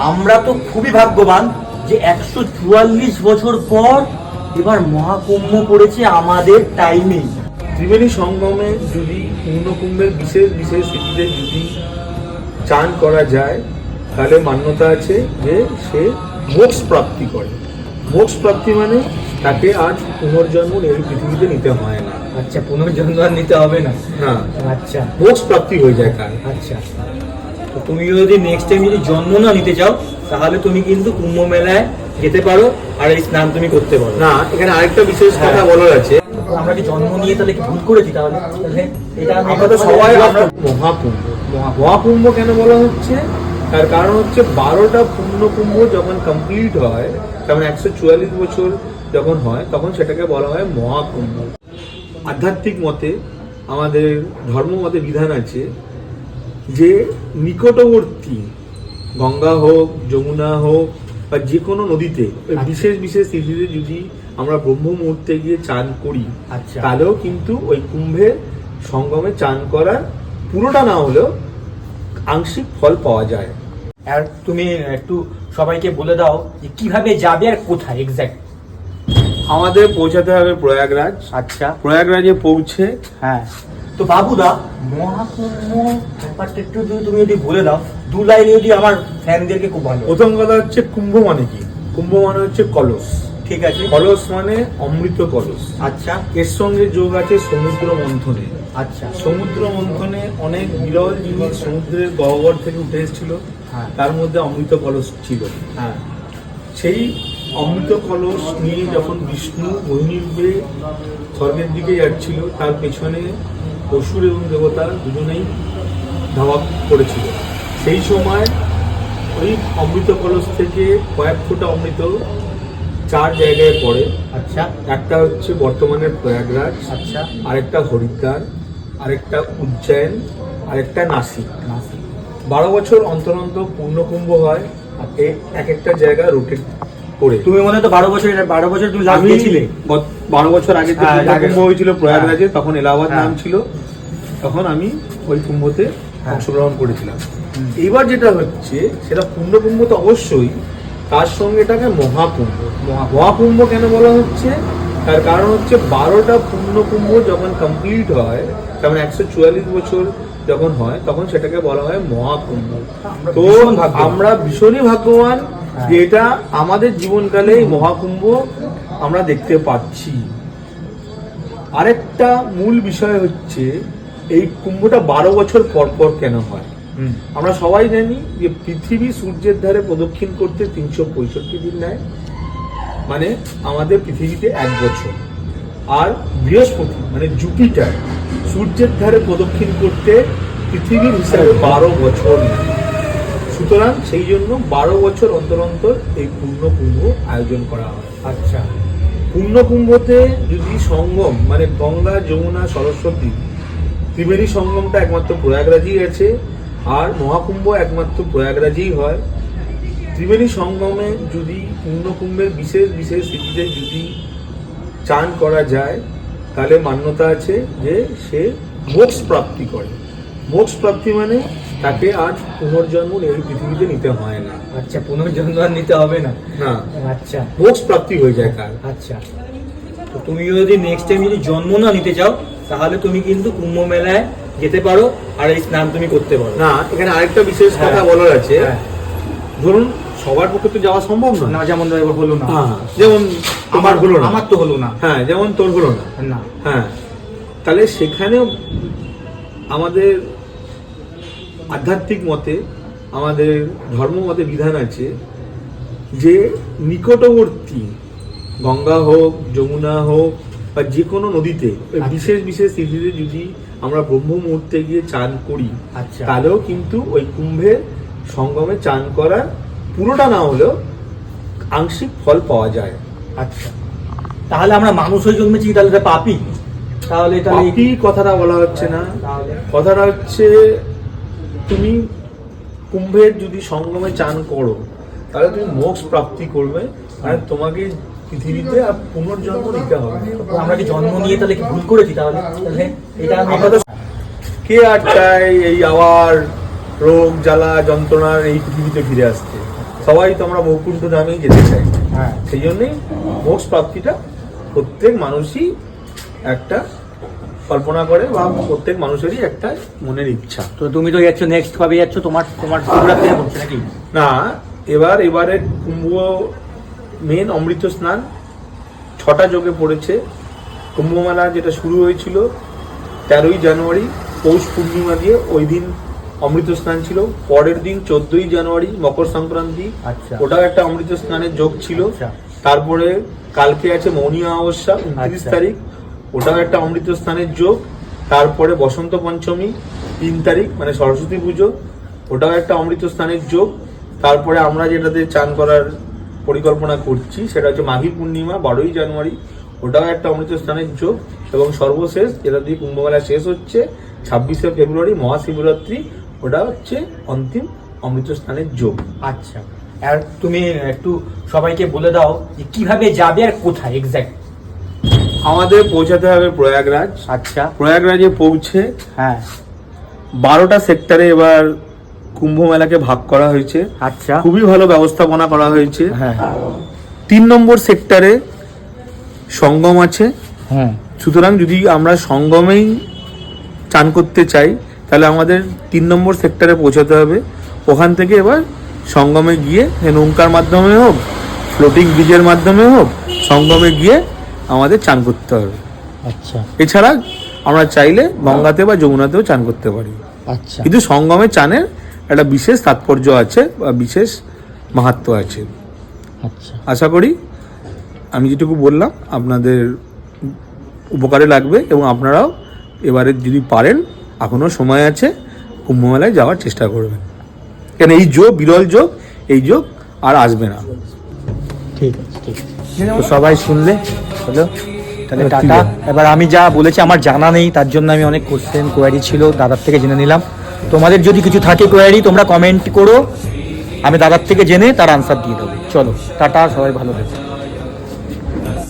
আমরা তো খুবই ভাগ্যবান যে একশো চুয়াল্লিশ বছর পর এবার মহাকুম্ভ পড়েছে আমাদের টাইমে ত্রিবেণী সঙ্গমে যদি পূর্ণকুম্ভের বিশেষ বিশেষ তিথিতে যদি চান করা যায় তাহলে মান্যতা আছে যে সে মোক্ষ প্রাপ্তি করে। মোক্ষ প্রাপ্তি মানে তাকে আজ পুনর্জন্ম এই পৃথিবীতে নিতে হয় না। আচ্ছা পুনর্জন্ম আর নিতে হবে না। হ্যাঁ। আচ্ছা। মোক্ষ প্রাপ্তি হয়ে যায় তার। আচ্ছা। তো তুমি যদি নেক্সট টাইম যদি জন্ম না নিতে চাও তাহলে তুমি কিন্তু কুম্ভ মেলায় যেতে পারো আর এই স্নান তুমি করতে পারো। না এখানে আরেকটা বিশেষ কথা বলার আছে। আমরা কি জন্ম নিয়ে তাহলে কি ভুল করেছি তাহলে? এটা আমরা তো সবাই মহাকুম্ভ। মহাকুম্ভ। কেন বলা হচ্ছে? তার কারণ হচ্ছে বারোটা পূর্ণকুম্ভ যখন কমপ্লিট হয় যেমন একশো চুয়াল্লিশ বছর যখন হয় তখন সেটাকে বলা হয় মহাকুম্ভ। আধ্যাত্মিক মতে আমাদের ধর্ম মতে বিধান আছে যে নিকটবর্তী গঙ্গা হোক যমুনা হোক বা যে কোনো নদীতে ওই বিশেষ বিশেষ তিথিতে যদি আমরা ব্রহ্ম মুহূর্তে গিয়ে চান করি আচ্ছা। তাহলেও কিন্তু ওই কুম্ভের সঙ্গমে চান করার পুরোটা না হলেও আংশিক ফল পাওয়া যায়। আর তুমি একটু সবাইকে বলে দাও যে কীভাবে যাবে আর কোথায় এক্স্যাক্ট আমাদের পৌঁছাতে হবে প্রয়াগরাজ। আচ্ছা। প্রয়াগরাজে পৌঁছে হ্যাঁ। তো বাবুদা মহাকুম্ভ ব্যাপারটা একটু যদি তুমি যদি বলে দাও দু লাইনে যদি আমার ফ্যানদেরকে খুব ভালো প্রথম কথা হচ্ছে কুম্ভ মানে কি? কুম্ভ মানে হচ্ছে কলস। ঠিক আছে। কলস মানে অমৃত কলস। আচ্ছা। এর সঙ্গে যোগ আছে সমুদ্র মন্থনে। আচ্ছা। সমুদ্র মন্থনে অনেক বিরল জিনিস সমুদ্রের গহ্বর থেকে উঠে এসেছিল। হ্যাঁ। তার মধ্যে অমৃত কলস ছিল। হ্যাঁ। সেই অমৃত কলস নিয়ে যখন বিষ্ণু মহিনীরূপে স্বর্গের দিকে যাচ্ছিল তার পেছনে অসুর এবং দেবতা দুজনেই ধাওয়া করেছিল। সেই সময় ওই অমৃত কলস থেকে কয়েক ফোঁটা অমৃত চার জায়গায় পড়ে। আচ্ছা। একটা হচ্ছে বর্তমানের প্রয়াগরাজ আচ্ছা। আরেকটা হরিদ্বার আরেকটা উজ্জয়ন আরেকটা নাসিক। নাসিক। বারো বছর অন্তর অন্তর পূর্ণকুম্ভ হয় এক একটা জায়গা রোটেট করে তুমি মনে হয় তো বারো বছর বারো বছর তুমি লাস্ট আমি বারো বছর আগে হ্যাঁ, কুম্ভ হয়েছিল প্রয়াগরাজে তখন এলাহাবাদ হ্যাঁ। নাম ছিল। তখন আমি ওই কুম্ভতে হ্যাঁ। অংশগ্রহণ করেছিলাম। হুম। এইবার যেটা হচ্ছে সেটা কুম্ভ তো অবশ্যই তার সঙ্গে এটাকে মহাকুম্ভ। মহা- মহাকুম্ভ কেন বলা হচ্ছে? তার কারণ হচ্ছে বারোটা পূর্ণ কুম্ভ যখন কমপ্লিট হয় যেমন একশো চুয়াল্লিশ বছর যখন হয় তখন সেটাকে বলা হয় মহাকুম্ভ। তো আমরা ভীষণই ভাগ্যবান। যে এটা আমাদের জীবনকালে এই মহাকুম্ভ আমরা দেখতে পাচ্ছি। আরেকটা মূল বিষয় হচ্ছে এই কুম্ভটা বারো বছর পর পর কেন হয়? আমরা সবাই জানি যে পৃথিবী সূর্যের ধারে প্রদক্ষিণ করতে তিনশো পঁয়ষট্টি দিন নেয়। মানে আমাদের পৃথিবীতে এক বছর। আর বৃহস্পতি মানে জুপিটার সূর্যের ধারে প্রদক্ষিণ করতে পৃথিবীর হিসাবে বারো বছর নেয়। সুতরাং সেই জন্য বারো বছর অন্তর অন্তর এই পূর্ণ কুম্ভ আয়োজন করা হয়। আচ্ছা। পূর্ণ কুম্ভতে যদি সঙ্গম মানে গঙ্গা যমুনা সরস্বতী ত্রিবেণী সঙ্গমটা একমাত্র প্রয়াগরাজই আছে আর মহাকুম্ভ একমাত্র প্রয়াগরাজেই হয়। ত্রিবেণী সঙ্গমে যদি পূর্ণকুম্ভের বিশেষ বিশেষ তিথিতে যদি চান করা যায় তাহলে মান্যতা আছে যে সে মোক্ষ প্রাপ্তি করে। মোক্ষ প্রাপ্তি মানে তাকে আর পুনর্জন্ম এই পৃথিবীতে নিতে হয় না। আচ্ছা পুনর্জন্ম আর নিতে হবে না? না। আচ্ছা। মোক্ষ প্রাপ্তি হয়ে যায় তার। আচ্ছা। তো তুমি যদি নেক্সট টাইম যদি জন্ম না নিতে চাও তাহলে তুমি কিন্তু কুম্ভ মেলায় যেতে পারো আর এই স্নান তুমি করতে পারো। না এখানে আরেকটা বিশেষ কথা হ্যাঁ। বলার আছে। হ্যাঁ। ধরুন সবার পক্ষে তো যাওয়া সম্ভব না না যেমন এবার হলো না। হ্যাঁ, যেমন আমার হলো না। আমার তো হলো না। হ্যাঁ যেমন তোর হলো না। না। হ্যাঁ। তাহলে সেখানেও আমাদের আধ্যাত্মিক মতে আমাদের ধর্ম মতে বিধান আছে যে নিকটবর্তী গঙ্গা হোক যমুনা হোক বা যে কোনো নদীতে আচ্ছা। বিশেষ বিশেষ তিথিতে যদি আমরা ব্রহ্ম মুহূর্তে গিয়ে চান করি আচ্ছা। তাহলেও কিন্তু ওই কুম্ভের সঙ্গমে চান করার পুরোটা না হলেও আংশিক ফল পাওয়া যায়। আচ্ছা। তাহলে আমরা মানুষ হয়ে জন্মেছি তাহলে এটা পাপি তাহলে পাপি কথাটা বলা হচ্ছে না। কথাটা হচ্ছে তুমি কুম্ভের যদি সঙ্গমে চান করো তাহলে তুমি মোক্ষ প্রাপ্তি করবে আর তোমাকে পৃথিবীতে আর পুনর্জন্ম নিতে হবে। আমরা কি জন্ম নিয়ে তাহলে কি ভুল করেছি তাহলে? তাহলে এটা আমরা কে আর চায় এই আবার রোগ জ্বালা যন্ত্রণার এই পৃথিবীতে ফিরে আসতে? সবাই তো আমরা বৈকুণ্ঠ ধামেই যেতে চাই। হ্যাঁ। সেই জন্যই মোক্ষ প্রাপ্তিটা প্রত্যেক মানুষই একটা কল্পনা করে বা প্রত্যেক মানুষেরই একটা মনের ইচ্ছা। তো তুমি তো যাচ্ছ নেক্সট কবে যাচ্ছ? তোমার তোমার শিবরাত্রি হচ্ছে নাকি? না এবার এবারে কুম্ভ মেন অমৃত স্নান ছটা যোগে পড়েছে। কুম্ভ মেলা যেটা শুরু হয়েছিল তেরোই জানুয়ারি পৌষ পূর্ণিমা দিয়ে ওই দিন অমৃত স্নান ছিল। পরের দিন চোদ্দই জানুয়ারি মকর সংক্রান্তি আচ্ছা। ওটাও একটা অমৃত স্নানের যোগ ছিল। আচ্ছা। তারপরে কালকে আছে মৌনী অমাবস্যা উনত্রিশ আচ্ছা। তারিখ। ওটাও একটা অমৃত স্নানের যোগ, তারপরে বসন্ত পঞ্চমী, তিন তারিখ মানে সরস্বতী পুজো, ওটাও একটা অমৃত স্নানের যোগ। তারপরে আমরা যেটাতে চান করার পরিকল্পনা করছি, সেটা হচ্ছে মাঘী পূর্ণিমা, বারোই জানুয়ারি, ওটাও একটা অমৃত স্নানের যোগ। এবং সর্বশেষ যেটা দিয়ে কুম্ভমেলা শেষ হচ্ছে, ছাব্বিশে ফেব্রুয়ারি, মহাশিবরাত্রি, ওটা হচ্ছে অন্তিম অমৃত স্নানের যোগ। আচ্ছা। আর তুমি একটু সবাইকে বলে দাও যে কীভাবে যাবে আর কোথায় এক্স্যাক্ট আমাদের পৌঁছাতে হবে প্রয়াগরাজ। আচ্ছা। প্রয়াগরাজে পৌঁছে হ্যাঁ। বারোটা সেক্টরে এবার কুম্ভ মেলাকে ভাগ করা হয়েছে। আচ্ছা। খুবই ভালো ব্যবস্থাপনা করা হয়েছে। হ্যাঁ। তিন নম্বর সেক্টরে সঙ্গম আছে। হ্যাঁ। সুতরাং যদি আমরা সঙ্গমেই চান করতে চাই তাহলে আমাদের তিন নম্বর সেক্টরে পৌঁছাতে হবে। ওখান থেকে এবার সঙ্গমে গিয়ে নৌকার মাধ্যমে হোক ফ্লোটিং ব্রিজের মাধ্যমে হোক সঙ্গমে গিয়ে আমাদের চান করতে হবে। আচ্ছা। এছাড়া আমরা চাইলে গঙ্গাতে বা যমুনাতেও চান করতে পারি। আচ্ছা। কিন্তু সঙ্গমে চানের একটা বিশেষ তাৎপর্য আছে বা বিশেষ মাহাত্ম আছে। আচ্ছা। আশা করি আমি যেটুকু বললাম আপনাদের উপকারে লাগবে এবং আপনারাও এবারে যদি পারেন এখনও সময় আছে কুম্ভমেলায় যাওয়ার চেষ্টা করবেন। কেন এই যোগ বিরল যোগ এই যোগ আর আসবে না। ঠিক আছে ঠিক আছে। তো সবাই শুনলে হলো? তাহলে টাটা। এবার আমি যা বলেছি আমার জানা নেই তার জন্য আমি অনেক কোশ্চেন কোয়ারি ছিল দাদার থেকে জেনে নিলাম। তোমাদের যদি কিছু থাকে কোয়ারি তোমরা কমেন্ট করো। আমি দাদার থেকে জেনে তার আনসার দিয়ে দেবো। চলো টাটা সবাই ভালো থেকো।